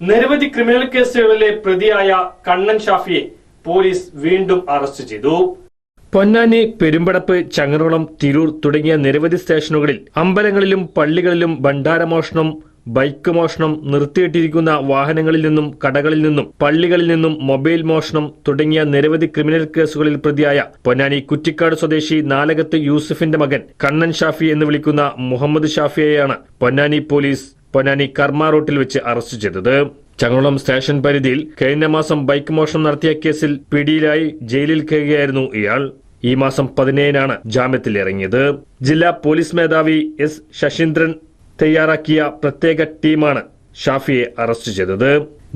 നിരവധി ക്രിമിനൽ കേസുകളിലെ പ്രതിയായ കണ്ണൻ ഷാഫിയെ പോലീസ് വീണ്ടും അറസ്റ്റ് ചെയ്തു. പൊന്നാനി പെരുമ്പടപ്പ് ചങ്ങനോളം തിരൂർ തുടങ്ങിയ നിരവധി സ്റ്റേഷനുകളിൽ അമ്പലങ്ങളിലും പള്ളികളിലും ഭണ്ഡാരമോഷണം ബൈക്ക് മോഷണം നിർത്തിയിട്ടിരിക്കുന്ന വാഹനങ്ങളിൽ നിന്നും കടകളിൽ നിന്നും പള്ളികളിൽ നിന്നും മൊബൈൽ മോഷണം തുടങ്ങിയ നിരവധി ക്രിമിനൽ കേസുകളിൽ പ്രതിയായ പൊന്നാനി കുറ്റിക്കാട് സ്വദേശി നാലകത്ത് യൂസഫിന്റെ മകൻ കണ്ണൻ ഷാഫി എന്ന് വിളിക്കുന്ന മുഹമ്മദ് ഷാഫിയെയാണ് പൊന്നാനി പോലീസ് പൊന്നാനി കർമ്മ റൂട്ടിൽ വെച്ച് അറസ്റ്റ് ചെയ്തത്. ചങ്ങോളം സ്റ്റേഷൻ പരിധിയിൽ കഴിഞ്ഞ മാസം ബൈക്ക് മോഷണം നടത്തിയ കേസിൽ പിടിയിലായി ജയിലിൽ കയറുകയായിരുന്നു ഇയാൾ. ഈ മാസം പതിനേഴിനാണ് ജാമ്യത്തിൽ ഇറങ്ങിയത്. ജില്ലാ പോലീസ് മേധാവി എസ് ശശീന്ദ്രൻ തയ്യാറാക്കിയ പ്രത്യേക ടീമാണ് ഷാഫിയെ അറസ്റ്റ് ചെയ്തത്.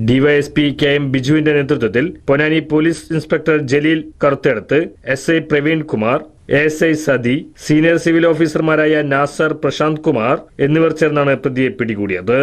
ഡിവൈഎസ്പി കെ എം ബിജുവിന്റെ നേതൃത്വത്തിൽ Ponnani police inspector Jaleel കറുത്തെടുത്ത് S I Praveen Kumar S I Sathi senior civil ഓഫീസർമാരായ നാസർ പ്രശാന്ത് കുമാർ എന്നിവർ ചേർന്നാണ് പ്രതിയെ പിടികൂടിയത്.